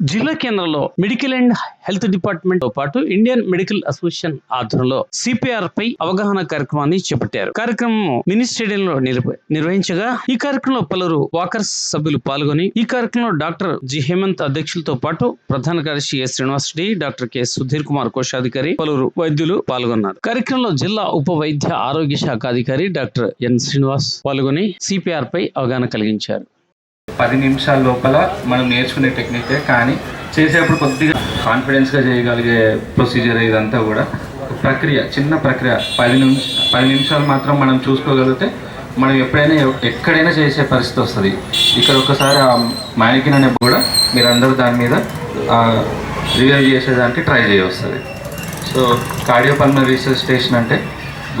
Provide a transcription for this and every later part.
జిల్లా కేంద్రంలో medical and health డిపార్ట్మెంట్తో పాటు ఇండియన్ మెడికల్ అసోసియేషన్ ఆధ్వర్యంలో సిపిఆర్ పై అవగాహన కార్యక్రమాన్ని చేపట్టారు. కార్యక్రమం మినీ స్టేడియంలో నిర్వహించగా ఈ కార్యక్రమంలో పలువురు వాకర్స్ సభ్యులు పాల్గొని ఈ కార్యక్రమంలో డాక్టర్ జి హేమంత్ అధ్యక్షులతో పాటు ప్రధాన కార్యదర్శి S Srinivas Reddy doctor K Sudhir Kumar కోశాధికారి పలువురు వైద్యులు పాల్గొన్నారు. కార్యక్రమంలో జిల్లా ఉప వైద్య ఆరోగ్య శాఖ అధికారి డాక్టర్ ఎన్ శ్రీనివాస్ పాల్గొని సిపిఆర్ పై అవగాహన కలిగించారు. పది నిమిషాల లోపల మనం నేర్చుకునే టెక్నికే కానీ చేసేటప్పుడు కొద్దిగా కాన్ఫిడెన్స్గా చేయగలిగే ప్రొసీజర్ ఇదంతా కూడా. ప్రక్రియ చిన్న ప్రక్రియ పది నిమిష పది నిమిషాలు మాత్రం మనం చూసుకోగలిగితే మనం ఎప్పుడైనా ఎక్కడైనా చేసే పరిస్థితి వస్తుంది. ఇక్కడ ఒకసారి ఆ మ్యానికిన్ అనే కూడా మీరందరూ దాని మీద రివైవ్ చేసేదానికి ట్రై చేయవస్తుంది. సో కార్డియోపల్మనరీ రీసెర్చ్ స్టేషన్ అంటే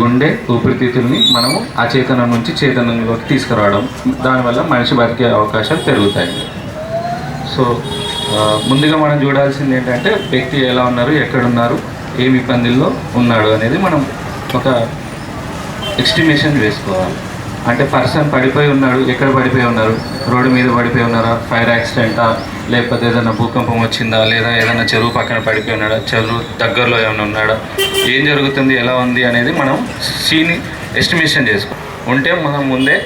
గుండె ఊపిరితిత్తుల్ని మనము అచేతనం నుంచి చేతనంలోకి తీసుకురావడం. దానివల్ల మనిషి బతికే అవకాశాలు పెరుగుతాయి. సో ముందుగా మనం చూడాల్సింది ఏంటంటే వ్యక్తి ఎలా ఉన్నారు ఎక్కడున్నారు ఏమి ఇబ్బందుల్లో ఉన్నాడు అనేది మనం ఒక ఎస్టిమేషన్ వేసుకోవాలి. అంటే పర్సన్ పడిపోయి ఉన్నాడు ఎక్కడ పడిపోయి ఉన్నారు? రోడ్డు మీద పడిపోయి ఉన్నారా? ఫైర్ యాక్సిడెంటా? లేకపోతే ఏదైనా భూకంపం వచ్చిందా లేదా ఏదైనా చెరువు పక్కన పడిపోయినాడా ఉన్నాడా? చెరువు దగ్గరలో ఏమైనా ఉన్నాడా? ఏం జరుగుతుంది? ఎలా ఉంది? అనేది మనం సీని ఎస్టిమేషన్ చేసుకో. ఉంటే మనం ముందే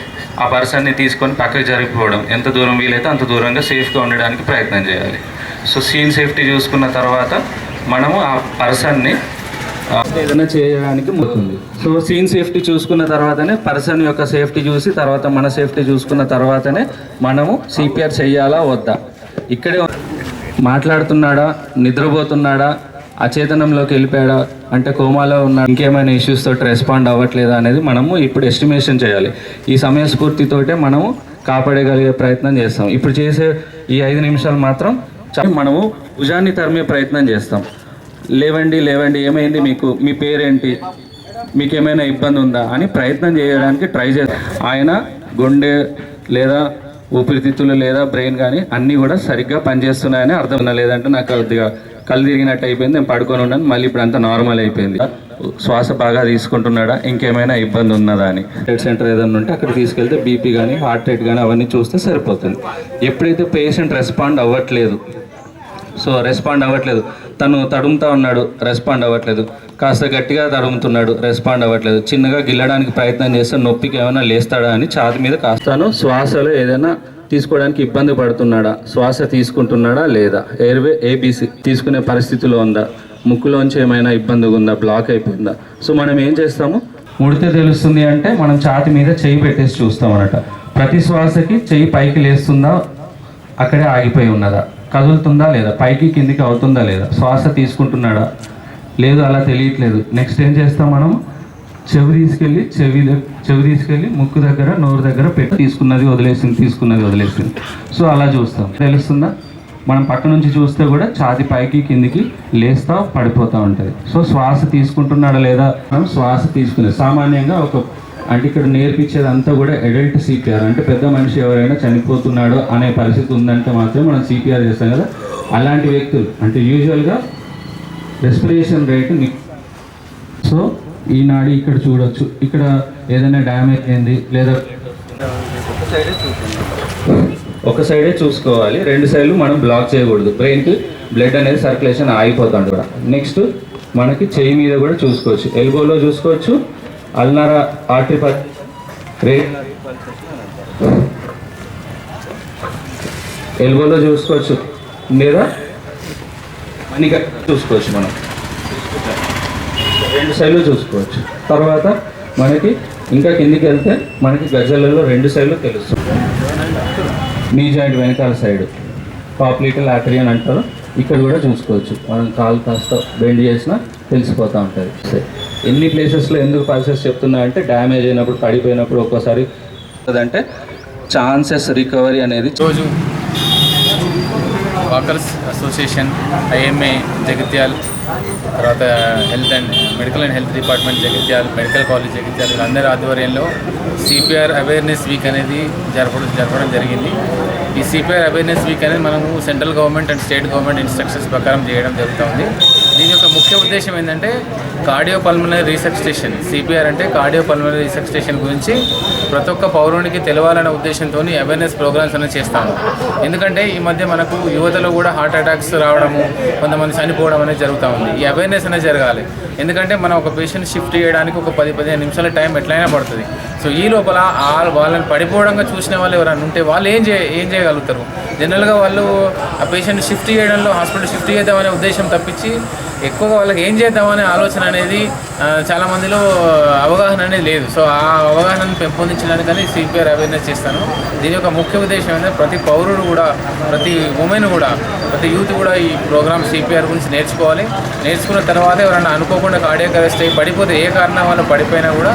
ఆ పర్సన్ని తీసుకొని పక్కకి జరిగిపోవడం. ఎంత దూరం వీలైతే అంత దూరంగా సేఫ్గా ఉండడానికి ప్రయత్నం చేయాలి. సో సీన్ సేఫ్టీ చూసుకున్న తర్వాత మనము ఆ పర్సన్ని ఏదైనా చేయడానికి పోతుంది సో సీన్ సేఫ్టీ చూసుకున్న తర్వాతనే పర్సన్ యొక్క సేఫ్టీ చూసి తర్వాత మన సేఫ్టీ చూసుకున్న తర్వాతనే మనము సిపిఆర్ చేయాలా? వద్దా? ఇక్కడే మాట్లాడుతున్నాడా? నిద్రపోతున్నాడా? అచేతనంలోకి వెళ్ళిపోయాడా? అంటే కోమాలో ఉన్న ఇంకేమైనా ఇష్యూస్ తోటి రెస్పాండ్ అవ్వట్లేదా అనేది మనము ఇప్పుడు ఎస్టిమేషన్ చేయాలి. ఈ సమయస్ఫూర్తితోటే మనము కాపాడగలిగే ప్రయత్నం చేస్తాం. ఇప్పుడు చేసే ఈ ఐదు నిమిషాలు మాత్రం మనము భుజాన్ని తరిమే ప్రయత్నం చేస్తాం. లేవండి లేవండి ఏమైంది మీకు? మీ పేరేంటి? మీకు ఏమైనా ఇబ్బంది ఉందా? అని ప్రయత్నం చేయడానికి ట్రై చేస్తాం. ఆయన గుండె లేదా ఊపిరితిత్తులు లేదా బ్రెయిన్ కానీ అన్నీ కూడా సరిగ్గా పనిచేస్తున్నాయని అర్థం. లేదంటే నాకు కొద్దిగా కళ్ళు తిరిగినట్టు అయిపోయింది. నేను పడుకొని ఉన్నాను. మళ్ళీ ఇప్పుడు అంతా నార్మల్ అయిపోయింది. శ్వాస బాగా తీసుకుంటున్నాడా? ఇంకేమైనా ఇబ్బంది ఉన్నదా అని. హెడ్ సెంటర్ ఏదైనా ఉంటే అక్కడ తీసుకెళ్తే బీపీ కానీ హార్ట్ రేట్ కానీ అవన్నీ చూస్తే సరిపోతుంది. ఎప్పుడైతే పేషెంట్ రెస్పాండ్ అవ్వట్లేదు. సో రెస్పాండ్ అవ్వట్లేదు. తను తడుముతా ఉన్నాడు. రెస్పాండ్ అవ్వట్లేదు. కాస్త గట్టిగా తడుముతున్నాడు. రెస్పాండ్ అవ్వట్లేదు. చిన్నగా గిల్లడానికి ప్రయత్నం చేస్తే నొప్పికి ఏమైనా లేస్తాడా అని ఛాతి మీద కాస్తాను. శ్వాసలో ఏదైనా తీసుకోవడానికి ఇబ్బంది పడుతున్నాడా? శ్వాస తీసుకుంటున్నాడా లేదా? ఎయిర్వే ఏబీసీ తీసుకునే పరిస్థితిలో ఉందా? ముక్కులోంచి ఏమైనా ఇబ్బంది ఉందా? బ్లాక్ అయిపోయిందా? సో మనం ఏం చేస్తాము? ముడితే తెలుస్తుంది అంటే మనం ఛాతి మీద చేయి పెట్టేసి చూస్తాం అనట ప్రతి శ్వాసకి చెయ్యి పైకి లేస్తుందా? అక్కడే ఆగిపోయి ఉన్నదా? కదులుతుందా లేదా? పైకి కిందికి అవుతుందా లేదా? శ్వాస తీసుకుంటున్నాడా? లేదు అలా తెలియట్లేదు. నెక్స్ట్ ఏం చేస్తాం మనం? చెవి తీసుకెళ్ళి చెవి చెవి తీసుకెళ్ళి ముక్కు దగ్గర నోరు దగ్గర పెట్టి తీసుకున్నది వదిలేసింది తీసుకున్నది వదిలేసింది. సో అలా చూస్తాం. తెలుస్తుందా? మనం పక్క నుంచి చూస్తే కూడా ఛాతి పైకి కిందికి లేస్తా పడిపోతూ ఉంటుంది. సో శ్వాస తీసుకుంటున్నాడా లేదా? మనం శ్వాస తీసుకునే సామాన్యంగా ఒక అంటే ఇక్కడ నేర్పించేది అంతా కూడా అడల్ట్ సిపిఆర్ అంటే పెద్ద మనిషి ఎవరైనా చనిపోతున్నాడో అనే పరిస్థితి ఉందంటే మాత్రం మనం సిపిఆర్ చేస్తాం కదా. అలాంటి వ్యక్తులు అంటే యూజువల్గా రెస్పిరేషన్ రేట్ సో ఈనాడు ఇక్కడ చూడొచ్చు. ఇక్కడ ఏదైనా డ్యామేజ్ అయింది లేదా ఒక సైడే చూసుకోవాలి. రెండు సైడ్లు మనం బ్లాక్ చేయకూడదు. బ్రెయిన్కి బ్లడ్ అనేది సర్క్యులేషన్ ఆగిపోతుంది కూడా. నెక్స్ట్ మనకి చెయ్యి మీద కూడా చూసుకోవచ్చు. ఎల్బోలో చూసుకోవచ్చు. అల్నారా ఆర్టరీ రే ఎల్బోలో చూసుకోవచ్చు. లేదా మణిక చూసుకోవచ్చు మనం. రెండు సైడ్లు చూసుకోవచ్చు. తర్వాత మనకి ఇంకా కిందికి వెళ్తే మనకి గజలలో రెండు సైడ్లు తెలుస్తుంది నీ జాయింట్ వెనకాల సైడ్. పాపులేటల్ ఆర్టరీ అని అంటారు. ఇక్కడ కూడా చూసుకోవచ్చు. మనం కాలు కాస్త బెండ్ చేసినా తెలిసిపోతూ ఉంటుంది. సరే. ఎన్ని ప్లేసెస్లో ఎందుకు పల్సెస్ చెప్తున్నా అంటే డ్యామేజ్ అయినప్పుడు పడిపోయినప్పుడు ఒక్కోసారి అంటే ఛాన్సెస్ రికవరీ అనేది రోజు వాకర్స్ అసోసియేషన్ ఐఎంఏ జగిత్యాల్ తర్వాత health and medical and health department Jagtial medical college Jagtial వీళ్ళందరి ఆధ్వర్యంలో సిపిఆర్ అవేర్నెస్ వీక్ అనేది జరపడం జరపడం జరిగింది. ఈ సిపిఆర్ అవేర్నెస్ వీక్ అనేది మనము central government and state government instructions ప్రకారం చేయడం జరుగుతుంది దీని యొక్క ముఖ్య ఉద్దేశం ఏంటంటే cardio pulmonary research station CPR అంటే కార్డియో పల్మనరీ రీసెర్చ్ స్టేషన్ గురించి ప్రతి ఒక్క పౌరునికి తెలవాలనే ఉద్దేశంతో అవేర్నెస్ ప్రోగ్రామ్స్ అనేది చేస్తాము. ఎందుకంటే ఈ మధ్య మనకు యువతలో కూడా హార్ట్ అటాక్స్ రావడము కొంతమంది చనిపోవడం అనేది జరుగుతూ ఉంది. ఈ అవేర్నెస్ అనేది జరగాలి. ఎందుకంటే మనం ఒక పేషెంట్ షిఫ్ట్ చేయడానికి ఒక పది పదిహేను నిమిషాల టైం ఎట్లయినా పడుతుంది. సో ఈ లోపల వాళ్ళని పడిపోవడంగా చూసిన వాళ్ళు ఎవరైనా ఉంటే వాళ్ళు ఏం చే ఏం చేయగలుగుతారు? జనరల్గా వాళ్ళు ఆ పేషెంట్ షిఫ్ట్ చేయడంలో హాస్పిటల్ షిఫ్ట్ చేద్దామనే ఉద్దేశం తప్పించి ఎక్కువగా వాళ్ళకి ఏం చేద్దామనే ఆలోచన అనేది చాలామందిలో అవగాహన అనేది లేదు. సో ఆ అవగాహనను పెంపొందించడానికని సిపిఆర్ అవేర్నెస్ చేస్తాను. దీని యొక్క ముఖ్య ఉద్దేశం ఏంటంటే ప్రతి పౌరుడు కూడా ప్రతి ఉమెన్ కూడా ప్రతి యూత్ కూడా ఈ ప్రోగ్రామ్ సిపిఆర్ గురించి నేర్చుకోవాలి. నేర్చుకున్న తర్వాత ఎవరైనా అనుకోకుండా కార్డియాక్ అరెస్ట్ అయ్యి పడిపోతే ఏ కారణం వల్ల పడిపోయినా కూడా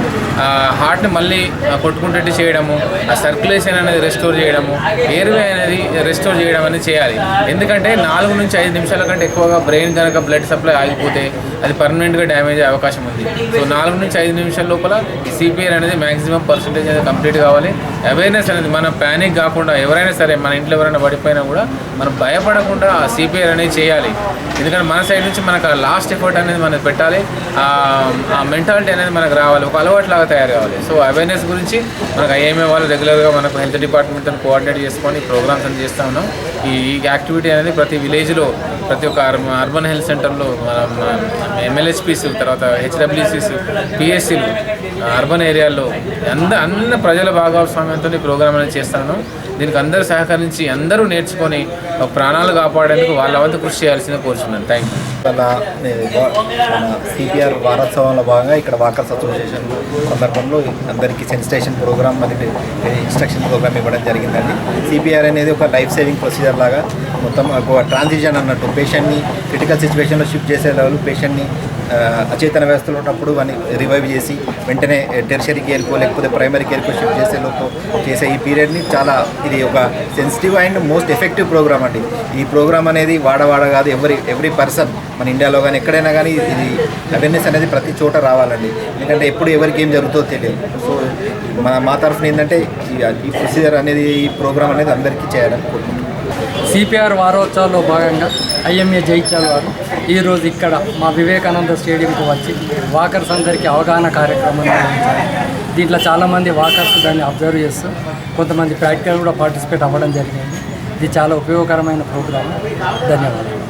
హార్ట్ని మళ్ళీ ఆ, కొట్టుకుంటట్టు చేయడము ఆ సర్క్యులేషన్ అనేది రెస్టోర్ చేయడము ఎయిర్వే అనేది రెస్టోర్ చేయడం అనేది చేయాలి. ఎందుకంటే నాలుగు నుంచి ఐదు నిమిషాల కంటే ఎక్కువగా బ్రెయిన్ కనుక బ్లడ్ సప్లై ఆగిపోతే అది పర్మనెంట్గా డ్యామేజ్ అయ్యే అవకాశం ఉంది. సో నాలుగు నుంచి ఐదు నిమిషాల లోపల సిపిఆర్ అనేది మ్యాక్సిమం పర్సంటేజ్ అనేది కంప్లీట్ కావాలి. అవేర్నెస్ అనేది మన ప్యానిక్ కాకుండా ఎవరైనా సరే మన ఇంట్లో ఎవరైనా పడిపోయినా కూడా మనం భయపడకుండా సిపిఆర్ అనేది చేయాలి. ఎందుకంటే మన సైడ్ నుంచి మనకు లాస్ట్ ఎఫర్ట్ అనేది మనకు పెట్టాలి. ఆ మెంటాలిటీ అనేది మనకు రావాలి. ఒక అలవాటు లాగా తయారు కావాలి. సో అవేర్నెస్ గురించి మనకు ఐఎంఏ వాళ్ళు రెగ్యులర్గా మనకు హెల్త్ డిపార్ట్మెంట్తో కోఆర్డినేట్ చేసుకొని ప్రోగ్రామ్స్ అని చేస్తూ ఉన్నాం. ఈ యాక్టివిటీ అనేది ప్రతి విలేజ్లో ప్రతి ఒక్క అర్బన్ హెల్త్ సెంటర్లో ఎంఎల్హెచ్పిస్ తర్వాత హెచ్డబ్ల్యూసీస్ పిఎస్సీలు అర్బన్ ఏరియాల్లో అంద అన్ని ప్రజల భాగస్వామ్యంతో ఈ ప్రోగ్రామ్ అనేది చేస్తాను. దీనికి అందరూ సహకరించి అందరూ నేర్చుకొని ప్రాణాలు కాపాడేందుకు వాళ్ళ వద్ద కృషి చేయాల్సిందే కోరుచున్నాను. థ్యాంక్ యూ వల్ల సిపిఆర్ వారోత్సవంలో భాగంగా ఇక్కడ వాకర్స్ అసోసియేషన్ సందర్భంలో అందరికీ సెన్సిటేషన్ ప్రోగ్రామ్ మరియు ఇన్స్ట్రక్షన్ ప్రోగ్రామ్ ఇవ్వడం జరిగిందండి. సిపిఆర్ అనేది ఒక లైఫ్ సేవింగ్ ప్రొసీజర్ లాగా మొత్తం ఒక ట్రాన్సిషన్ అన్నట్టు పేషెంట్ని క్రిటికల్ సిచ్యువేషన్లో షిఫ్ట్ చేసే లెవెల్ పేషెంట్ని అచేతన వ్యవస్థలో ఉన్నప్పుడు వాడిని రివైవ్ చేసి వెంటనే టెర్షరీ కేర్కో లేకపోతే ప్రైమరీ కేర్కో షిఫ్ట్ చేసే లోపు చేసే ఈ పీరియడ్ని చాలా ఇది ఒక sensitive and most effective program అండి. ఈ ప్రోగ్రామ్ అనేది వాడవాడ కాదు ఎవరి ఎవ్రీ పర్సన్ మన ఇండియాలో కానీ ఎక్కడైనా కానీ ఇది అవేర్నెస్ అనేది ప్రతి చోట రావాలండి. ఎందుకంటే ఎప్పుడు ఎవరికి ఏం జరుగుతుందో తెలియదు. సో మన మా తరఫున ఏంటంటే ఈ ప్రొసీజర్ అనేది ఈ ప్రోగ్రామ్ అనేది అందరికీ చేయాలని సిపిఆర్ వారోత్సవాల్లో భాగంగా ఐఎంఏ జైత్యాల వారు. ఈరోజు ఇక్కడ మా వివేకానంద స్టేడియంకి వచ్చి వాకర్స్ అందరికీ అవగాహన కార్యక్రమం నిర్వహించారు. దీంట్లో చాలామంది వాకర్స్ దాన్ని అబ్జర్వ్ చేస్తూ కొంతమంది ప్రాక్టికల్ కూడా పార్టిసిపేట్ అవ్వడం జరిగింది. ఇది చాలా ఉపయోగకరమైన ప్రోగ్రాం ధన్యవాదాలు.